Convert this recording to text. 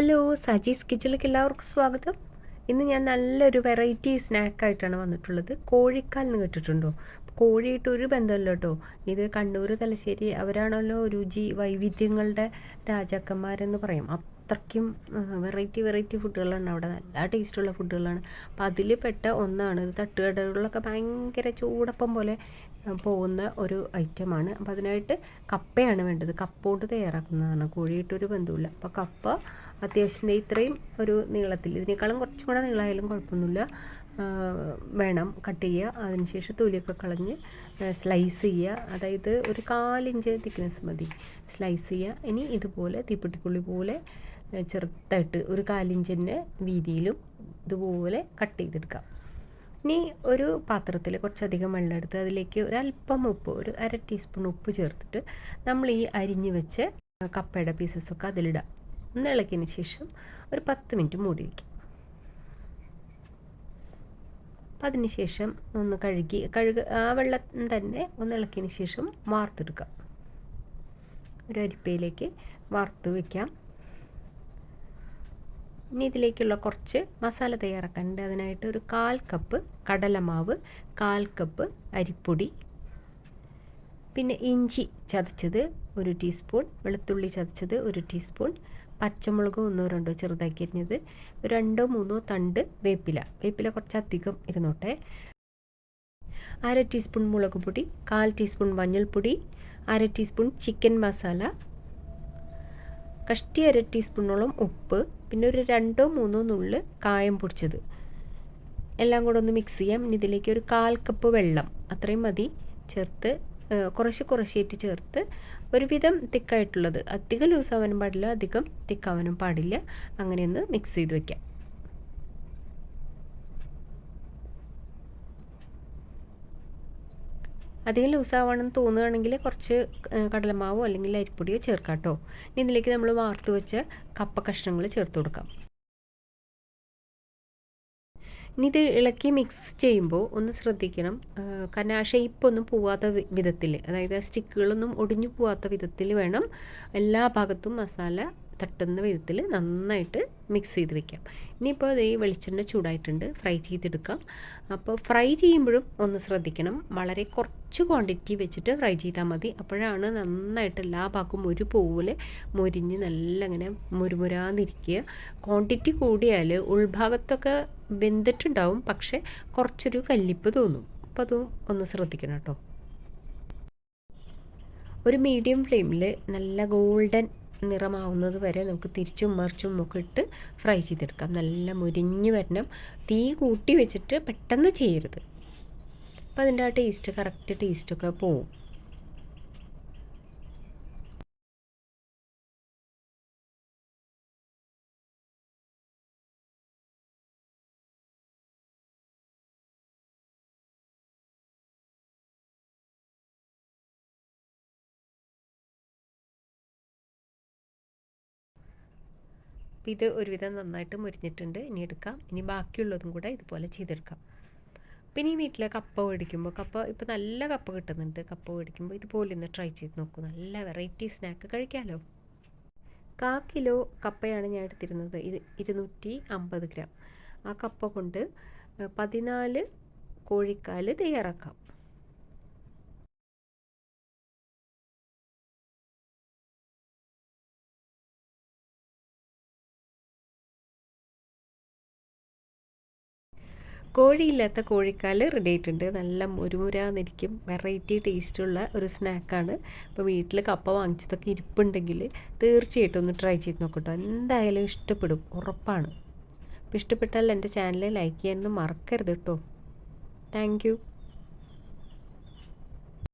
Hello Saji's കിച്ചണിലേക്ക് എല്ലാവർക്കും സ്വാഗതം. ഇന്ന് ഞാൻ നല്ലൊരു വെറൈറ്റി സ്നാക്കായിട്ടാണ് വന്നിട്ടുള്ളത്. കോഴിക്കാൽ എന്ന് കേട്ടിട്ടുണ്ടോ? കോഴിയിട്ട് ഒരു ബന്ധമല്ല കേട്ടോ. ഇത് കണ്ണൂർ തലശ്ശേരി അവരാണല്ലോ രുചി വൈവിധ്യങ്ങളുടെ രാജാക്കന്മാരെന്ന് പറയും. അത്രയ്ക്കും വെറൈറ്റി വെറൈറ്റി ഫുഡുകളാണ് അവിടെ നല്ല ടേസ്റ്റുള്ള ഫുഡുകളാണ് അപ്പം അതിൽ പെട്ട ഒന്നാണ് ഇത് തട്ടുകടകളിലൊക്കെ ഭയങ്കര ചൂടപ്പം പോലെ പോകുന്ന ഒരു ഐറ്റമാണ് അപ്പോൾ അതിനായിട്ട് കപ്പയാണ് വേണ്ടത്. കപ്പ കൊണ്ട് തയ്യാറാക്കുന്നതാണ്. കോഴിയിട്ടൊരു ബന്ധമില്ല അപ്പോൾ കപ്പ അത്യാവശ്യം ഇത്രയും ഒരു നീളത്തിൽ ഇതിനേക്കാളും കുറച്ചും കൂടെ നീളമായാലും കുഴപ്പമൊന്നുമില്ല. വേണം. കട്ട് ചെയ്യുക. അതിനുശേഷം തൊലിയൊക്കെ കളഞ്ഞ് സ്ലൈസ് ചെയ്യുക. അതായത് ഒരു കാലിഞ്ച് തിക്നെസ് മതി. സ്ലൈസ് ചെയ്യുക. ഇനി ഇതുപോലെ തീപ്പെട്ടിക്കുള്ളി പോലെ ചെറുതായിട്ട് ഒരു കാലിഞ്ചിന്റെ വീതിയിലും ഇതുപോലെ കട്ട് ചെയ്തെടുക്കാം. ഇനി ഒരു പാത്രത്തിൽ കുറച്ചധികം വെള്ളം എടുത്ത് അതിലേക്ക് ഒരല്പം ഉപ്പ് ഒരു അര ടീസ്പൂൺ ഉപ്പ് ചേർത്തിട്ട് നമ്മൾ ഈ അരിഞ്ഞ് വെച്ച് കപ്പയുടെ പീസസൊക്കെ അതിലിടാം. ഒന്ന് ഇളക്കിയതിന് ശേഷം ഒരു പത്ത് മിനിറ്റ് മൂടി വയ്ക്കും അതിന് ശേഷം ഒന്ന് കഴുകി കഴുക ആ വെള്ളം തന്നെ ഒന്ന് ഇളക്കിയതിന് ശേഷം വാർത്തെടുക്കാം. ഒരു അരിപ്പയിലേക്ക് വാർത്ത് വയ്ക്കാം ഇനി ഇതിലേക്കുള്ള കുറച്ച് മസാല തയ്യാറാക്കാനുണ്ട് അതിനായിട്ട് ഒരു കാൽ കപ്പ് കടലമാവ് കാൽ കപ്പ് അരിപ്പൊടി പിന്നെ ഇഞ്ചി ചതച്ചത് ഒരു ടീസ്പൂൺ വെളുത്തുള്ളി ചതച്ചത് ഒരു ടീസ്പൂൺ പച്ചമുളക് ഒന്നോ രണ്ടോ ചെറുതാക്കി അരിഞ്ഞത് രണ്ടോ മൂന്നോ തണ്ട് വേപ്പില. വേപ്പില കുറച്ച് അധികം ഇരുന്നോട്ടെ. അര ടീസ്പൂൺ മുളക് പൊടി കാൽ ടീസ്പൂൺ മഞ്ഞൾപ്പൊടി അര ടീസ്പൂൺ ചിക്കൻ മസാല കഷ്ടി അര ടീസ്പൂണോളം ഉപ്പ് പിന്നെ ഒരു രണ്ടോ മൂന്നോ നുള്ള് കായം പൊടിച്ചത്. എല്ലാം കൂടെ ഒന്ന് മിക്സ് ചെയ്യാം. ഇനി ഇതിലേക്ക് ഒരു കാൽ കപ്പ് വെള്ളം അത്രയും മതി. ചേർത്ത് കുറച്ച് കുറച്ചായിട്ട് ചേർത്ത് ഒരുവിധം തിക്കായിട്ടുള്ളത് അധികം ലൂസാവാനും പാടില്ല അധികം തിക്കാവാനും പാടില്ല. അങ്ങനെയൊന്ന് മിക്സ് ചെയ്ത് വെക്കാം. അധികം ലൂസാവണമെന്ന് തോന്നുകയാണെങ്കിൽ കുറച്ച് കടലമാവോ അല്ലെങ്കിൽ അരിപ്പൊടിയോ ചേർക്കാം കേട്ടോ ഇനി ഇതിലേക്ക് നമ്മൾ വാർത്ത് വെച്ച കപ്പ കഷ്ണങ്ങൾ ചേർത്ത് കൊടുക്കാം. ഇനി ഇത് ഇളക്കി മിക്സ് ചെയ്യുമ്പോൾ ഒന്ന് ശ്രദ്ധിക്കണം. കാരണം ആ ഷേപ്പൊന്നും പോവാത്ത വിധത്തിൽ അതായത് സ്റ്റിക്കുകളൊന്നും ഒടിഞ്ഞു പോവാത്ത വിധത്തിൽ വേണം എല്ലാ ഭാഗത്തും മസാല തട്ടുന്ന വിധത്തിൽ നന്നായിട്ട് മിക്സ് ചെയ്ത് വെക്കാം. ഇനിയിപ്പോൾ ഈ വെളിച്ചെണ്ണ ചൂടായിട്ടുണ്ട് ഫ്രൈ ചെയ്തെടുക്കാം. അപ്പോൾ ഫ്രൈ ചെയ്യുമ്പോഴും ഒന്ന് ശ്രദ്ധിക്കണം. വളരെ കുറച്ച് ക്വാണ്ടിറ്റി വെച്ചിട്ട് ഫ്രൈ ചെയ്താൽ മതി. അപ്പോഴാണ് നന്നായിട്ട് എല്ലാ ഭാഗവും ഒരുപോലെ മുരിഞ്ഞ് നല്ല അങ്ങനെ മുരുമുരാന്നിരിക്കുക. ക്വാണ്ടിറ്റി കൂടിയാൽ ഉൾഭാഗത്തൊക്കെ വെന്തിട്ടുണ്ടാവും പക്ഷേ കുറച്ചൊരു കല്ലിപ്പ് തോന്നും. അപ്പോൾ അതും ഒന്ന് ശ്രദ്ധിക്കണം കേട്ടോ. ഒരു മീഡിയം ഫ്ലെയിമിൽ നല്ല ഗോൾഡൻ നിറമാവുന്നത് വരെ നമുക്ക് തിരിച്ചും മറിച്ചും ഒക്കെ ഇട്ട് ഫ്രൈ ചെയ്തെടുക്കാം. നല്ല മുരിഞ്ഞ് വരണം. തീ കൂട്ടി വെച്ചിട്ട് പെട്ടെന്ന് ചെയ്യരുത്. അപ്പോൾ അതിന്റെ ആ ടേസ്റ്റ് കറക്റ്റ് ടേസ്റ്റൊക്കെ പോവും. അപ്പോൾ ഇത് ഒരുവിധം നന്നായിട്ട് മുരിഞ്ഞിട്ടുണ്ട്. ഇനി എടുക്കാം. ഇനി ബാക്കിയുള്ളതും കൂടെ ഇതുപോലെ ചെയ്തെടുക്കാം. പിന്നെ ഈ വീട്ടിൽ കപ്പ മേടിക്കുമ്പോൾ കപ്പ ഇപ്പോൾ നല്ല കപ്പ കിട്ടുന്നുണ്ട്. കപ്പ മേടിക്കുമ്പോൾ ഇതുപോലെ ഒന്ന് ട്രൈ ചെയ്ത് നോക്കൂ. നല്ല വെറൈറ്റി സ്നാക്ക് കഴിക്കാമല്ലോ കാ കിലോ കപ്പയാണ് ഞാൻ എടുത്തിരുന്നത്. ഇത് ഇരുന്നൂറ്റി അമ്പത് ഗ്രാം. ആ കപ്പ കൊണ്ട് പതിനാല് കോഴിക്കാൽ തയ്യാറാക്കാം. കോഴിയില്ലാത്ത കോഴിക്കാൽ റെഡി ആയിട്ടുണ്ട്. നല്ല മുരുമുരാന്നിരിക്കും. വെറൈറ്റി ടേസ്റ്റുള്ള ഒരു സ്നാക്കാണ് അപ്പോൾ വീട്ടിൽ കപ്പ വാങ്ങിച്ചതൊക്കെ ഇരിപ്പുണ്ടെങ്കിൽ തീർച്ചയായിട്ടും ഒന്ന് ട്രൈ ചെയ്ത് നോക്കട്ടോ. എന്തായാലും ഇഷ്ടപ്പെടും. ഉറപ്പാണ്. അപ്പോൾ ഇഷ്ടപ്പെട്ടാൽ എന്റെ ചാനൽ ലൈക്ക് ചെയ്യാനൊന്നും മറക്കരുത് കേട്ടോ താങ്ക്